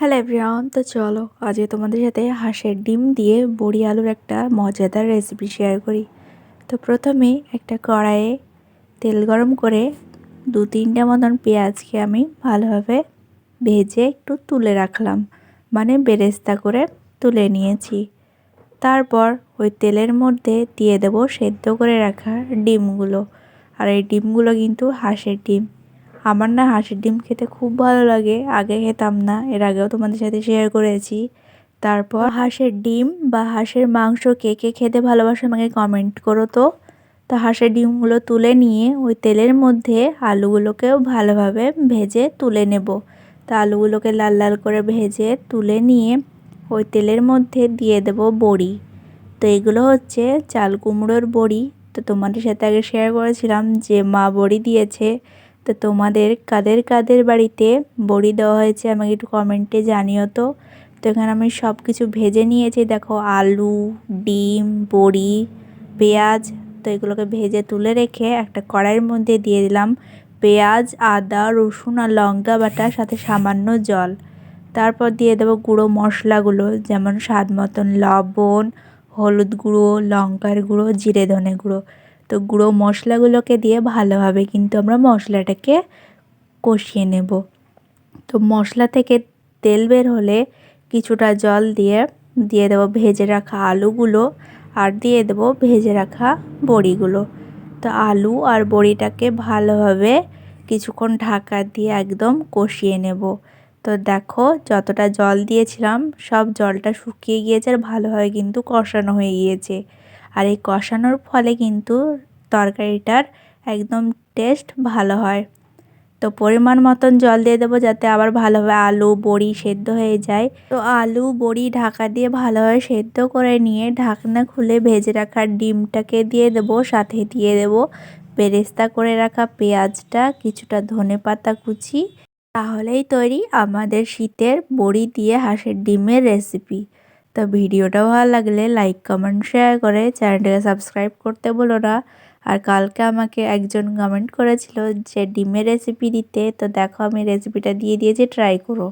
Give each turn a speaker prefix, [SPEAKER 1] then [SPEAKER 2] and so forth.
[SPEAKER 1] Hello everyone তো চলো, আজকে তোমাদের সাথে হাঁসের ডিম দিয়ে বড়ি আলুর একটা মজাদার রেসিপি শেয়ার করি। তো প্রথমে একটা কড়াইয়ে তেল গরম করে দু তিনটা মতন পেঁয়াজকে আমি ভালোভাবে ভেজে একটু তুলে রাখলাম। মানে বেরেস্তা করে তুলে নিয়েছি। তারপর ওই তেলের মধ্যে দিয়ে দেব সেদ্ধ করে রাখা ডিমগুলো। আর এই ডিমগুলো কিন্তু হাঁসের ডিম। আমার না হাঁসের ডিম খেতে খুব ভালো লাগে। আগে খেতাম না, এর আগেও তোমাদের সাথে শেয়ার করেছি। তারপর হাঁসের ডিম বা হাঁসের মাংস কে কে খেতে ভালোবাসে আমাকে কমেন্ট করো তো। তো হাঁসের ডিমগুলো তুলে নিয়ে ওই তেলের মধ্যে আলুগুলোকেও ভালোভাবে ভেজে তুলে নেব। তা আলুগুলোকে লাল লাল করে ভেজে তুলে নিয়ে ওই তেলের মধ্যে দিয়ে দেব বড়ি। তো এগুলো হচ্ছে চাল কুমড়োর বড়ি। তো তোমাদের সাথে আগে শেয়ার করেছিলাম যে মা বড়ি দিয়েছে। তো তোমাদের, কাদের কাদের বাড়িতে বড়ি দেওয়া হয়েছে আমাকে একটু কমেন্টে জানিও তো। তো এখানে আমি সব কিছু ভেজে নিয়েছি, দেখো আলু, ডিম, বড়ি, পেঁয়াজ, তো এগুলোকে ভেজে তুলে রেখে একটা কড়াইয়ের মধ্যে দিয়ে দিলাম পেঁয়াজ, আদা, রসুন আর লঙ্কা বাটা, সাথে সামান্য জল। তারপর দিয়ে দেবো গুঁড়ো মশলাগুলো, যেমন স্বাদ মতন লবণ, হলুদ গুঁড়ো, লঙ্কার গুঁড়ো, জিরে ধনে গুঁড়ো। তো গুঁড়ো মশলাগুলোকে দিয়ে ভালোভাবে কিন্তু আমরা মশলাটাকে কষিয়ে নেব। তো মশলা থেকে তেল বের হলে কিছুটা জল দিয়ে দিয়ে দেবো ভেজে রাখা আলুগুলো আর দিয়ে দেবো ভেজে রাখা বড়িগুলো। তো আলু আর বড়িটাকে ভালোভাবে কিছুক্ষণ ঢাকা দিয়ে একদম কষিয়ে নেব। তো দেখো যতটা জল দিয়েছিলাম সব জলটা শুকিয়ে গিয়েছে আর ভালোভাবে কিন্তু কষানো হয়ে গিয়েছে। আর এই কষানোর ফলে কিন্তু তরকারিটার একদম টেস্ট ভালো হয়। তো পরিমাণ মতন জল দিয়ে দেবো যাতে আবার ভালোভাবে আলু, বড়ি সেদ্ধ হয়ে যায়। তো আলু, বড়ি ঢাকা দিয়ে ভালোভাবে সেদ্ধ করে নিয়ে ঢাকনা খুলে ভেজে রাখা ডিমটাকে দিয়ে দেবো, সাথে দিয়ে দেবো বেরেস্তা করে রাখা পেঁয়াজটা, কিছুটা ধনে পাতা কুচি। তাহলেই তৈরি আমাদের শীতের বড়ি দিয়ে হাঁসের ডিমের রেসিপি। তো ভিডিওটা ভালো লাগলে লাইক কমেন্ট শেয়ার করে চ্যানেলটাকে সাবস্ক্রাইব করতে বলো না। আর কালকে আমাকে একজন কমেন্ট করেছিল যে ডিমের রেসিপি দিতে, তো দেখো আমি রেসিপিটা দিয়ে দিয়েছি ট্রাই করো।